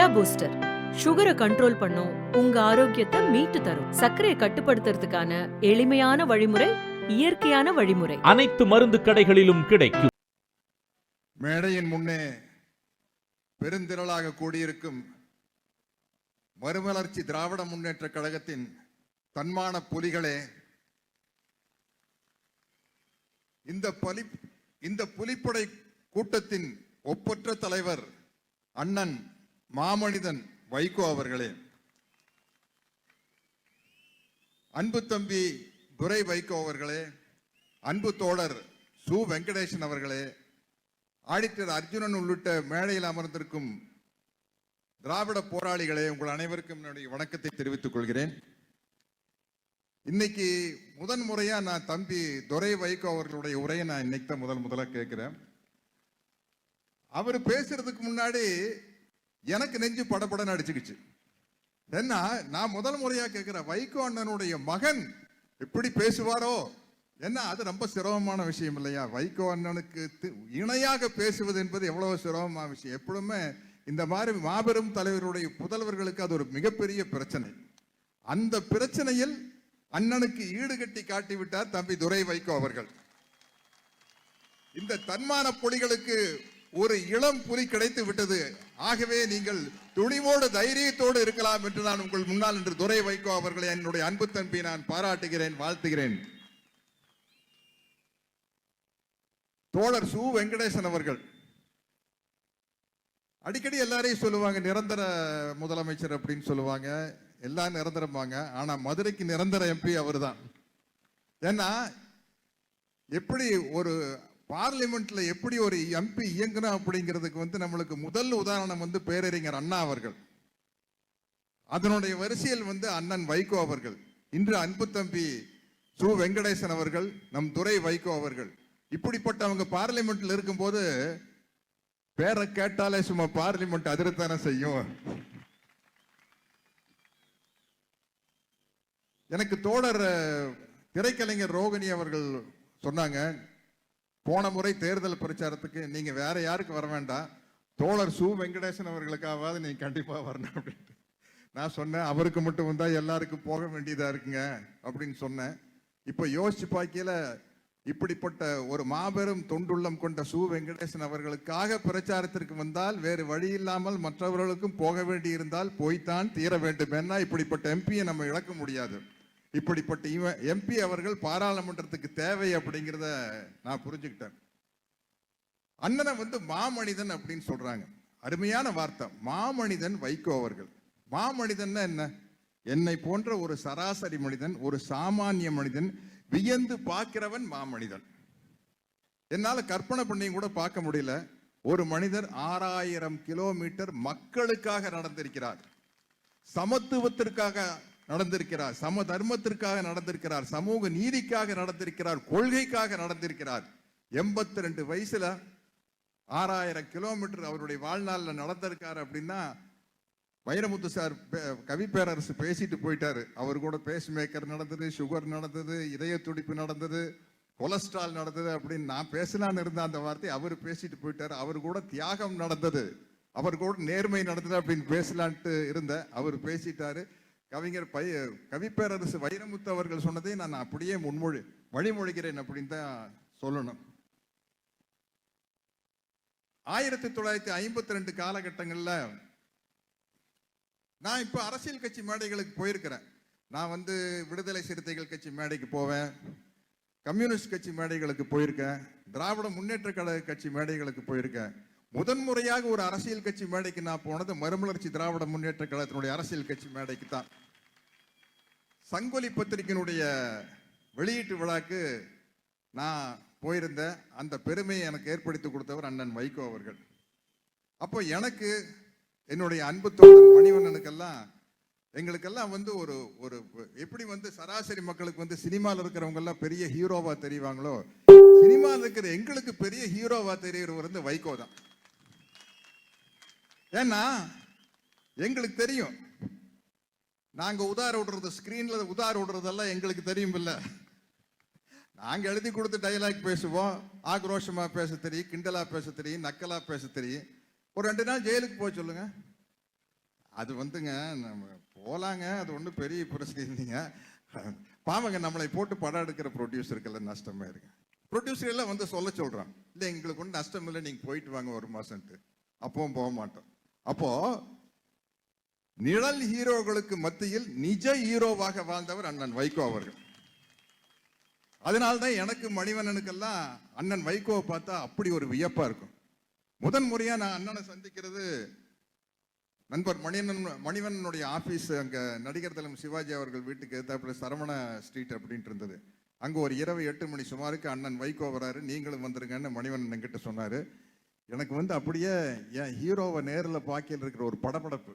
Jaya booster சுகரை control பண்ணும். உங்க ஆரோக்கியத்தை மீட்டு தரும். சர்க்கரையை கட்டுப்படுத்துறதுக்கான எளிமையான வழிமுறை இயற்கையான வழிமுறை. அனைத்து மருந்து கடைகளிலும் கிடைக்கும். மேடையின் முன்னே பெருந்திரளாக கூடியிருக்கும் மறுமலர்ச்சி திராவிட முன்னேற்ற கழகத்தின் தன்மான புலிகளே இந்த பலி இந்த புலிப்படை கூட்டத்தின் ஒப்பற்ற தலைவர் அண்ணன் மாமனிதன் வைகோ அவர்களே. அன்பு தம்பி துரை வைகோ அவர்களே அன்பு தோழர் சு வெங்கடேசன் அவர்களே ஆடிட்டர் அர்ஜுனன் உள்ளிட்ட மேடையில் அமர்ந்திருக்கும் திராவிட போராளிகளே உங்கள் அனைவருக்கும் என்னுடைய வணக்கத்தை தெரிவித்துக் கொள்கிறேன். இன்னைக்கு முதன் முறையா நான் தம்பி துரை வைகோ அவர்களுடைய உரையை நான் இன்னைக்கு தான் முதல் முதலாக கேட்கிறேன். அவர் பேசுறதுக்கு முன்னாடி எனக்கு நெஞ்சு படப்படன்னு அடிச்சுக்கிச்சு. என்ன நான் முதல் முறையா கேட்கிறேன் வைகோ அண்ணனுடைய மகன் எப்படி பேசுவாரோ? என்ன அது ரொம்ப சிரமமான விஷயம் இல்லையா? வைகோ அண்ணனுக்கு தி- இணையாக பேசுவது என்பது எவ்வளவு சிரமமான விஷயம். எப்பொழுதுமே இந்த மாதிரி மாபெரும் தலைவருடைய புதல்வர்களுக்கு அது ஒரு மிகப்பெரிய பிரச்சனை. அந்த பிரச்சனையில் அண்ணனுக்கு ஈடுகட்டி காட்டிவிட்டார் தம்பி துரை வைகோ அவர்கள். இந்த தன்மான புலிகளுக்கு ஒரு இளம் புலி கிடைத்து விட்டது. ஆகவே நீங்கள் துணிவோடு தைரியத்தோடு இருக்கலாம் என்று நான் உங்கள் முன்னால் என்று துரை வைகோ அவர்களை என்னுடைய அன்பு தம்பி நான் பாராட்டுகிறேன் வாழ்த்துகிறேன். தோழர் சு. வெங்கடேசன் அவர்கள். அடிக்கடி எல்லாரையும் சொல்லுவாங்க நிரந்தர முதலமைச்சர் அப்படின்னு சொல்லுவாங்க. எல்லாம் நிரந்தரம்பாங்க ஆனா மதுரைக்கு நிரந்தர எம்பி அவர்தான். ஏன்னா எப்படி ஒரு பார்லிமெண்ட்ல எப்படி ஒரு எம்பி இயங்கணும் அப்படிங்கிறதுக்கு வந்து நம்மளுக்கு முதல் உதாரணம் வந்து பேரறிஞர் அண்ணா அவர்கள். அதனுடைய வரிசையில் வந்து அண்ணன் வைகோ அவர்கள். இன்று அன்பு தம்பி சு. வெங்கடேசன் அவர்கள் நம் துரை வைகோ அவர்கள். இப்படிப்பட்டவங்க பார்லிமெண்ட்ல இருக்கும்போது பேரை கேட்டாலே சும்மா பார்லிமெண்ட் அதிர்த்தானே செய்யும். எனக்கு தோழர் திரைக்கலைஞர் ரோகிணி அவர்கள் சொன்னாங்க போன முறை தேர்தல் பிரச்சாரத்துக்கு நீங்கள் வேற யாருக்கு வர வேண்டாம். தோழர் சு வெங்கடேசன் அவர்களுக்காவது நீங்கள் கண்டிப்பாக வரணும் அப்படின்ட்டு. நான் சொன்னேன் அவருக்கு மட்டும் வந்தால் எல்லாருக்கும் போக வேண்டியதாக இருக்குங்க அப்படின்னு சொன்னேன். இப்போ யோசிச்சு பார்க்கையில் இப்படிப்பட்ட ஒரு மாபெரும் தொண்டுள்ளம் கொண்ட சு வெங்கடேசன் அவர்களுக்காக பிரச்சாரத்திற்கு வந்தால் வேறு வழி இல்லாமல் மற்றவர்களுக்கும் போக வேண்டியிருந்தால் போய்த்தான் தீர வேண்டும் ஏன்னா இப்படிப்பட்ட எம்பியை நம்ம இழக்க முடியாது. இப்படிப்பட்ட இவன் எம்பி அவர்கள் பாராளுமன்றத்துக்கு தேவை அப்படிங்கிறத நான் புரிஞ்சுக்கிட்டேன். அண்ணனை வந்து மாமனிதன் அப்படின்னு சொல்றாங்க. அருமையான வார்த்தை. மாமனிதன் வைகோ அவர்கள். மாமனிதன்னா என்ன? என்னை போன்ற ஒரு சராசரி மனிதன் ஒரு சாமானிய மனிதன் வியந்து பார்க்கிறவன் மாமனிதன். என்னால கற்பனை பண்ணியும் கூட பார்க்க முடியல. ஒரு மனிதர் ஆறாயிரம் கிலோமீட்டர் மக்களுக்காக நடந்திருக்கிறார். சமத்துவத்திற்காக நடந்திருக்கிறார். சம தர்மத்திற்காக நடந்திருக்கிறார். சமூக நீதிக்காக நடந்திருக்கிறார். கொள்கைக்காக நடந்திருக்கிறார். எண்பத்தி ரெண்டு வயசுல ஆறாயிரம் கிலோமீட்டர் அவருடைய வாழ்நாளில் நடந்திருக்காரு அப்படின்னா வைரமுத்து சார் பே- கவி பேரரசு பேசிட்டு போயிட்டாரு. அவர் கூட பேஸ் மேக்கர் நடந்தது சுகர் நடந்தது இதய துடிப்பு நடந்தது கொலஸ்ட்ரால் நடந்தது அப்படின்னு நான் பேசலான்னு இருந்த அந்த வார்த்தை அவர் பேசிட்டு போயிட்டாரு. அவர் கூட தியாகம் நடந்தது. அவர் கூட நேர்மை நடந்தது அப்படின்னு பேசலான்ட்டு இருந்த அவர் பேசிட்டாரு. கவிஞர் பய கவிப்பேரரசு வைரமுத்து அவர்கள் சொன்னதை நான் அப்படியே முன்மொழி வழிமொழிகிறேன் அப்படின்னு தான் சொல்லணும். ஆயிரத்தி தொள்ளாயிரத்தி ஐம்பத்தி ரெண்டு காலகட்டங்களில் நான் இப்போ அரசியல் கட்சி மேடைகளுக்கு போயிருக்கிறேன். நான் வந்து விடுதலை சிறுத்தைகள் கட்சி மேடைக்கு போவேன் கம்யூனிஸ்ட் கட்சி மேடைகளுக்கு போயிருக்கேன் திராவிட முன்னேற்ற கழக கட்சி மேடைகளுக்கு போயிருக்கேன். முதன் முறையாக ஒரு அரசியல் கட்சி மேடைக்கு நான் போனது மறுமலர்ச்சி திராவிட முன்னேற்ற கழகத்தினுடைய அரசியல் கட்சி மேடைக்கு தான். சங்கொலி பத்திரிகையினுடைய வெளியீட்டு விழாக்கு நான் போயிருந்தேன். அந்த பெருமையை எனக்கு ஏற்படுத்தி கொடுத்தவர் அண்ணன் வைகோ அவர்கள். அப்போ எனக்கு என்னுடைய அன்பு தோழன் மணிவண்ணனுக்கெல்லாம் எங்களுக்கெல்லாம் வந்து ஒரு ஒரு எப்படி வந்து சராசரி மக்களுக்கு வந்து சினிமாவில் இருக்கிறவங்க எல்லாம் பெரிய ஹீரோவா தெரிவாங்களோ சினிமாவில் இருக்கிற எங்களுக்கு பெரிய ஹீரோவா தெரியறவர் வந்து வைகோ தான். ஏன்னா எங்களுக்கு தெரியும். நாங்க உதார விடுறது ஸ்கிரீன்ல உதார விடுறதெல்லாம் எங்களுக்கு தெரியும் இல்ல நாங்க எழுதி கொடுத்து டைலாக் பேசுவோம். ஆக்ரோஷமா பேச தெரியும் கிண்டலா பேச தெரியும் நக்கலா பேச தெரியும். ஒரு ரெண்டு நாள் ஜெயிலுக்கு போக சொல்லுங்க. அது வந்துங்க நம்ம போலாங்க. அது ஒன்றும் பெரிய பிரச்சனை இல்லைங்க. பாவங்க நம்மளை போட்டு படம் எடுக்கிற ப்ரொடியூசருக்கெல்லாம் நஷ்டமா இருக்கு ப்ரொடியூசர் எல்லாம் வந்து சொல்ல சொல்றான். இல்லை எங்களுக்கு ஒன்றும் நஷ்டம் இல்லை. நீங்க போயிட்டு வாங்க ஒரு மாசம்ட்டு அப்பவும் போக மாட்டோம். அப்போ நிழல் ஹீரோகளுக்கு மத்தியில் நிஜ ஹீரோவாக வாழ்ந்தவர் அண்ணன் வைகோ அவர்கள். அதனால்தான் எனக்கு மணிவண்ணனுக்கெல்லாம் அண்ணன் வைகோவை பார்த்தா அப்படி ஒரு வியப்பா இருக்கும். முதன் முறையா நான் அண்ணனை சந்திக்கிறது நண்பர் மணிவண்ணன் மணிவண்ணனுடைய ஆபீஸ் அங்க நடிகர் தலம் சிவாஜி அவர்கள் வீட்டுக்கு எதிர்த்தாப்புல சரவண ஸ்ட்ரீட் அப்படின்ட்டு இருந்தது. அங்க ஒரு இரவு எட்டு மணி சுமாருக்கு அண்ணன் வைகோ வராரு நீங்களும் வந்துருங்கன்னு மணிவண்ணன் என்கிட்ட சொன்னாரு. எனக்கு வந்து அப்படியே என் ஹீரோவை நேரில் பாக்கியில் இருக்கிற ஒரு படபடப்பு.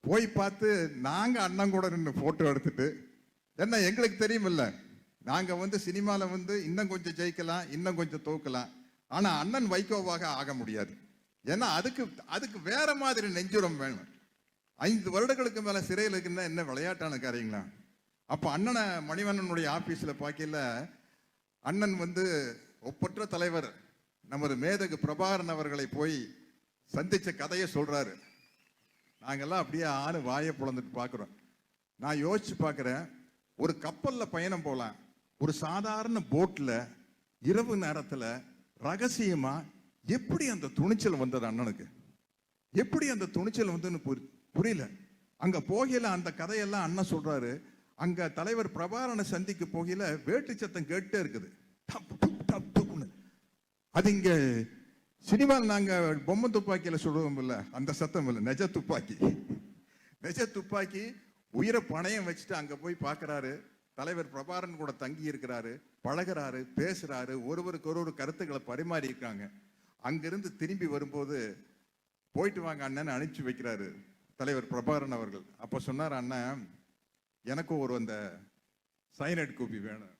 போய் பார்த்து நாங்கள் அண்ணன் கூட நின்று ஃபோட்டோ எடுத்துட்டு என்ன எங்களுக்கு தெரியுமில்ல. நாங்கள் வந்து சினிமாவில் வந்து இன்னும் கொஞ்சம் ஜெயிக்கலாம் இன்னும் கொஞ்சம் தோக்கலாம். ஆனால் அண்ணன் வைகோவாக ஆக முடியாது. ஏன்னா அதுக்கு அதுக்கு வேற மாதிரி நெஞ்சுரம் வேணும். ஐந்து வருடங்களுக்கு மேலே சிறையில் இருக்குன்னா என்ன விளையாட்டான காரியங்களா? அப்போ அண்ணனை மணிவண்ணனுடைய ஆஃபீஸில் பார்க்கல அண்ணன் வந்து ஒப்பற்ற தலைவர். நமது மேதகு பிரபாகரன் அவர்களை போய் சந்திச்ச கதையை சொல்றாரு. நாங்கெல்லாம் அப்படியே ஆணு வாயை புலந்துட்டு பார்க்குறோம். நான் யோசிச்சு பார்க்குறேன் ஒரு கப்பலில் பயணம் போகலாம். ஒரு சாதாரண போட்டில் இரவு நேரத்தில் ரகசியமாக எப்படி அந்த துணிச்சல் வந்தது அண்ணனுக்கு? எப்படி அந்த துணிச்சல் வந்துன்னு புரியல. அங்கே போகையில் அந்த கதையெல்லாம் அண்ணன் சொல்கிறாரு அங்கே தலைவர் பிரபாரனை சந்திக்க போகையில் வேட்டு சத்தம் கேட்டே இருக்குது. அது இங்கே சினிமாவில் நாங்கள் பொம்மை துப்பாக்கியில் சொல்லுவோம் இல்லை. அந்த சத்தம் இல்லை. நெஜ துப்பாக்கி. நெஜ துப்பாக்கி உயிரை பணயம் வச்சுட்டு அங்கே போய் பார்க்கறாரு தலைவர் பிரபாரன் கூட தங்கி இருக்கிறாரு. பழகுறாரு பேசுகிறாரு ஒருவருக்கு ஒரு ஒரு கருத்துக்களை பரிமாறி இருக்காங்க. அங்கிருந்து திரும்பி வரும்போது போயிட்டு வாங்க அண்ணன் அனுப்பிச்சு வைக்கிறாரு தலைவர் பிரபாரன் அவர்கள். அப்போ சொன்னார் அண்ணன் எனக்கும் ஒரு அந்த சைனட் குப்பி வேணும்.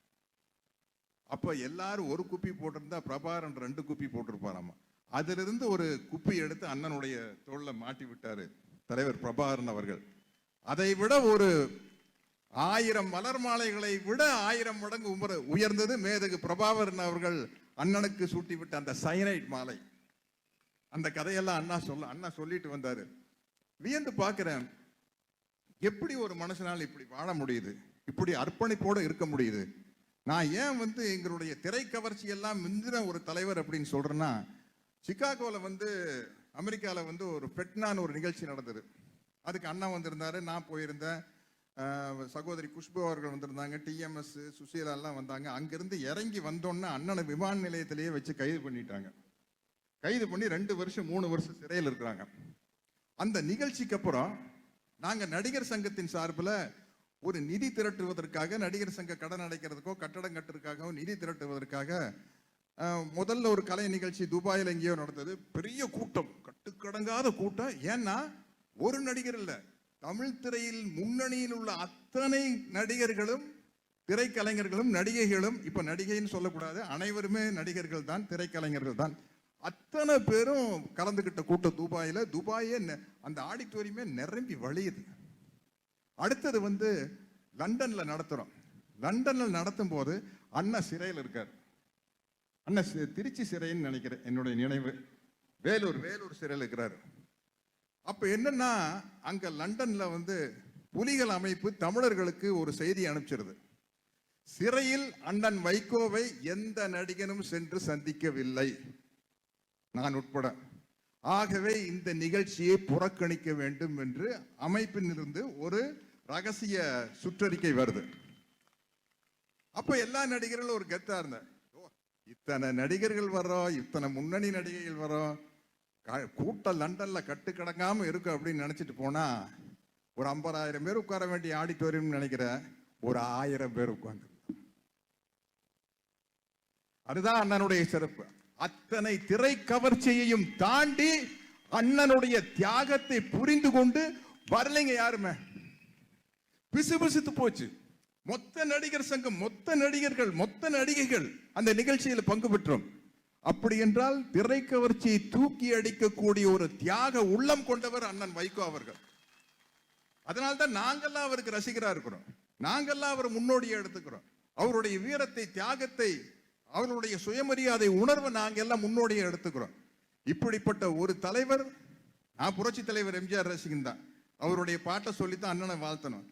அப்போ எல்லாரும் ஒரு குப்பி போட்டிருந்தா பிரபாகரன் ரெண்டு குப்பி போட்டிருப்பாராமா? அதிலிருந்து ஒரு குப்பி எடுத்து அண்ணனுடைய தோளில் மாட்டி விட்டார் தலைவர் பிரபாகரன் அவர்கள். அதை விட ஒரு ஆயிரம் மலர் மாலைகளை விட ஆயிரம் மடங்கு உமர- உயர்ந்தது மேதகு பிரபாகரன் அவர்கள் அண்ணனுக்கு சூட்டி விட்ட அந்த சைனைட் மாலை. அந்த கதையெல்லாம் அண்ணா சொல்ல அண்ணா சொல்லிட்டு வந்தார். வியந்து பார்க்குறேன் எப்படி ஒரு மனுஷனால் இப்படி வாழ முடியுது? இப்படி அர்ப்பணிப்போடு இருக்க முடியுது? நான் ஏன் வந்து எங்களுடைய திரை கவர்ச்சி எல்லாம் மிஞ்சின ஒரு தலைவர் அப்படின்னு சொல்றேன்னா சிக்காகோவில் வந்து அமெரிக்காவில் வந்து ஒரு பெட்னான்னு ஒரு நிகழ்ச்சி நடந்தது. அதுக்கு அண்ணா வந்திருந்தாரு நான் போயிருந்தேன். சகோதரி குஷ்பு அவர்கள் வந்திருந்தாங்க டிஎம்எஸ் சுசீலா எல்லாம் வந்தாங்க. அங்கிருந்து இறங்கி வந்தோன்னே அண்ணனை விமான நிலையத்திலேயே வச்சு கைது பண்ணிட்டாங்க. கைது பண்ணி ரெண்டு வருஷம் மூணு வருஷம் சிறையில் இருக்கிறாங்க. அந்த நிகழ்ச்சிக்கு அப்புறம் நாங்கள் நடிகர் சங்கத்தின் சார்பில் ஒரு நிதி திரட்டுவதற்காக நடிகர் சங்க கடன் அடைக்கிறதுக்கோ கட்டடம் கட்டுறதுக்காகவோ நிதி திரட்டுவதற்காக முதல்ல ஒரு கலை நிகழ்ச்சி துபாயில் எங்கேயோ நடந்தது. பெரிய கூட்டம் கட்டுக்கடங்காத கூட்டம். ஏன்னா ஒரு நடிகர் இல்லை தமிழ் திரையில் முன்னணியில் உள்ள அத்தனை நடிகர்களும் திரைக்கலைஞர்களும் நடிகைகளும் இப்போ நடிகைன்னு சொல்லக்கூடாது அனைவருமே நடிகர்கள் தான் திரைக்கலைஞர்கள் தான். அத்தனை பேரும் கலந்துகிட்ட கூட்டம் துபாயில். துபாயே நெ- அந்த ஆடிட்டோரியமே நிரம்பி வழியுது. அடுத்தது வந்து லண்டன்ல நடத்துறோம். லண்டன்ல நடத்தும் போது அண்ணா சிறையில் இருக்கார். அண்ணா திருச்சி சிறைன்னு நினைக்கிறேன். என்னுடைய நினைவு. வேலூர் வேலூர் சிறையில் இருக்கிறார். அப்போ என்னன்னா அங்க லண்டன்ல வந்து புலிகள் அமைப்பு தமிழர்களுக்கு ஒரு செய்தி அனுப்பிச்சிருது. சிறையில் அண்ணன் வைகோவை எந்த நடிகனும் சென்று சந்திக்கவில்லை. நான் உட்பட. ஆகவே இந்த நிகழ்ச்சியை புறக்கணிக்க வேண்டும் என்று அமைப்பிலிருந்து ஒரு ரகசிய சுற்றறிக்கை வருது. அப்ப எல்லா நடிகர்களும் ஒரு கெத்தா இருந்த இத்தனை நடிகர்கள் வர்றோம் இத்தனை முன்னணி நடிகைகள் வரோம் க- கூட்டம் லண்டன்ல கட்டு கிடங்காம இருக்கும் அப்படின்னு நினைச்சிட்டு போனா ஒரு ஐம்பதாயிரம் பேர் உட்கார வேண்டிய ஆடிட்டோரியம் நினைக்கிற ஒரு ஆயிரம் பேர் உட்கார்ந்து. அதுதான் அண்ணனுடைய சிறப்பு. அத்தனை திரை கவர்ச்சியையும் தாண்டி அண்ணனுடைய தியாகத்தை புரிந்து கொண்டு வரலைங்க யாருமே. பிசுபிசுத்து போச்சு. மொத்த நடிகர் சங்கம் மொத்த நடிகர்கள் மொத்த நடிகைகள் அந்த நிகழ்ச்சியில் பங்கு பெற்றோம். அப்படி என்றால் திரை கவர்ச்சியை தூக்கி அடிக்கக்கூடிய ஒரு தியாக உள்ளம் கொண்டவர் அண்ணன் வைகோ அவர்கள். அதனால்தான் நாங்கெல்லாம் அவருக்கு ரசிகரா இருக்கிறோம். நாங்கெல்லாம் அவர் முன்னோடியா எடுத்துக்கிறோம். அவருடைய வீரத்தை தியாகத்தை அவருடைய சுயமரியாதை உணர்வை நாங்கள் எல்லாம் முன்னோடியா எடுத்துக்கிறோம். இப்படிப்பட்ட ஒரு தலைவர் நான் புரட்சி தலைவர் எம்ஜிஆர் ரசிகன் தான். அவருடைய பாட்டை சொல்லித்தான் அண்ணனை வாழ்த்தணும்.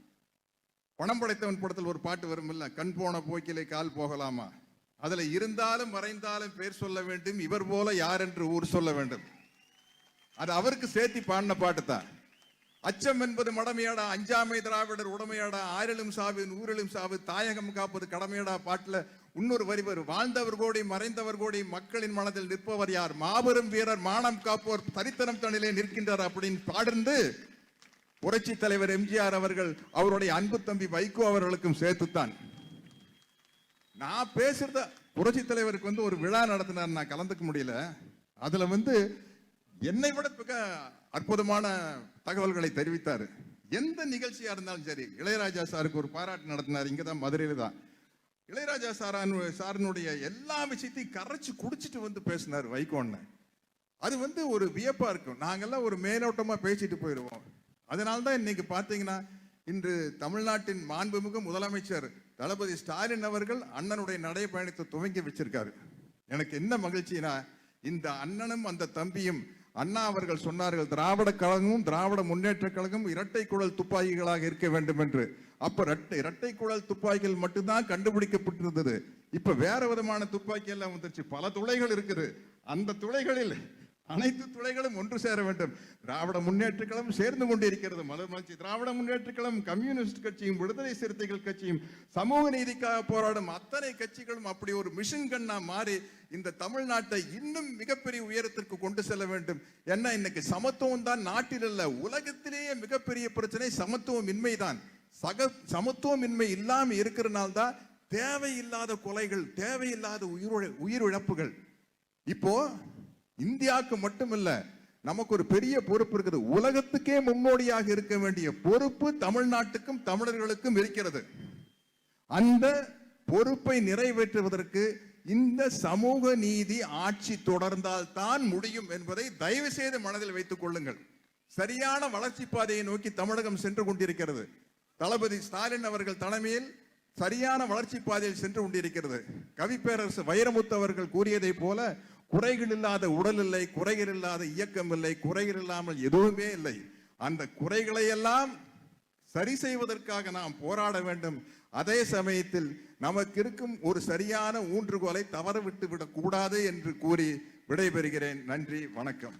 பணம் படைத்தவன் படத்தில் ஒரு பாட்டு வரும் இல்ல? கண் போன போக்கிலே கால் போகலாமா? அதுல இருந்தாலும் மறைந்தாலும் பேர் சொல்ல வேண்டும் இவர் போல யார் என்று ஊர் சொல்ல வேண்டும். அது அவருக்கு சேர்த்தி பாடின பாட்டு தான். அச்சம் என்பது மடமையாடா அஞ்சாமை திராவிடர் உடமையாடா ஆறிலும் சாவு நூறிலும் சாவு தாயகம் காப்பது கடமையாடா பாட்டில். இன்னொரு வரி வரும் வாழ்ந்தவர் கோடி மறைந்தவர் கோடி மக்களின் மனதில் நிற்பவர் யார்? மாபெரும் வீரர் மானம் காப்போர் தரித்தனம் தனிலே நிற்கின்றார் அப்படின்னு பாடிருந்து புரட்சி தலைவர் எம்ஜிஆர் அவர்கள் அவருடைய அன்பு தம்பி வைகோ அவர்களுக்கும் சேர்த்துத்தான். நான் பேசுறத புரட்சி தலைவருக்கு வந்து ஒரு விழா நடத்தினார் நான் கலந்துக்க முடியல. அதுல வந்து என்னை விட மிக அற்புதமான தகவல்களை தெரிவித்தார். எந்த நிகழ்ச்சியா இருந்தாலும் சரி இளையராஜா சாருக்கு ஒரு பாராட்டு நடத்தினார் இங்க தான் மதுரையில தான். இளையராஜா சாரான் சாரனுடைய எல்லா விஷயத்தையும் கரைச்சு குடிச்சிட்டு வந்து பேசினார் வைகோன்னு அது வந்து ஒரு வியப்பா இருக்கும். நாங்கெல்லாம் ஒரு மேலோட்டமா பேசிட்டு போயிடுவோம் அதனால்தான் இன்னைக்கு பார்த்தீங்கன்னா இன்று தமிழ்நாட்டின் மாண்புமிகு முதலமைச்சர் தளபதி ஸ்டாலின் அவர்கள் அண்ணனுடைய நடைபயணத்தை துவங்கி வச்சிருக்காரு. எனக்கு என்ன மகிழ்ச்சினா இந்த அண்ணனும் அந்த தம்பியும் அண்ணா அவர்கள் சொன்னார்கள் திராவிட கழகமும் திராவிட முன்னேற்ற கழகமும் இரட்டை குழல் துப்பாக்கிகளாக இருக்க வேண்டும் என்று. அப்ப இரட்டை இரட்டை குழல் துப்பாக்கிகள் மட்டும்தான் கண்டுபிடிக்கப்பட்டிருந்தது. இப்ப வேற விதமான துப்பாக்கி எல்லாம் வந்துருச்சு. பல துளைகள் இருக்குது. அந்த துளைகளில் அனைத்து துறைகளும் ஒன்று சேர வேண்டும். திராவிட முன்னேற்ற கழகம் சேர்ந்து கொண்டிருக்கிறது. மலர்மலர்ச்சி திராவிட முன்னேற்ற கழகம் கம்யூனிஸ்ட் கட்சியும் விடுதலை சிறுத்தைகள் கட்சியும் சமூக நீதிக்காக போராடும் அத்தனை கட்சிகளும் அப்படி ஒரு மிஷின் கண்ணா மாறி இந்த தமிழ்நாட்டை இன்னும் மிகப்பெரிய உயரத்திற்கு கொண்டு செல்ல வேண்டும். என்ன இன்னைக்கு சமத்துவம் தான் நாட்டில் அல்ல உலகத்திலேயே மிகப்பெரிய பிரச்சனை சமத்துவம் இன்மைதான் சக சமத்துவமின்மை இன்மை இல்லாமல் இருக்கிறனால்தான் தேவையில்லாத கொலைகள் தேவையில்லாத உயிர் உயிரிழப்புகள். இப்போ இந்தியாவுக்கு மட்டுமில்ல நமக்கு ஒரு பெரிய பொறுப்பு இருக்குது. உலகத்துக்கே முன்னோடியாக இருக்க வேண்டிய பொறுப்பு தமிழ்நாட்டுக்கும் தமிழர்களுக்கும் இருக்கிறது. அந்த பொறுப்பை நிறைவேற்றுவதற்கு இந்த சமூக நீதி ஆட்சி தொடர்ந்தால் தான் முடியும் என்பதை தயவு செய்து மனதில் வைத்துக் கொள்ளுங்கள். சரியான வளர்ச்சி பாதையை நோக்கி தமிழகம் சென்று கொண்டிருக்கிறது. தளபதி ஸ்டாலின் அவர்கள் தலைமையில் சரியான வளர்ச்சி பாதையில் சென்று கொண்டிருக்கிறது. கவிப்பேரரசு வைரமுத்து அவர்கள் கூறியதை போல குறைகள் இல்லாத உடல் இல்லை குறைகள் இல்லாத இயக்கம் இல்லை குறைகள் இல்லாமல் எதுவுமே இல்லை. அந்த குறைகளை எல்லாம் சரி செய்வதற்காக நாம் போராட வேண்டும். அதே சமயத்தில் நமக்கு இருக்கும் ஒரு சரியான ஊன்றுகோலை தவற விட்டு விடக்கூடாது என்று கூறி விடைபெறுகிறேன். நன்றி வணக்கம்.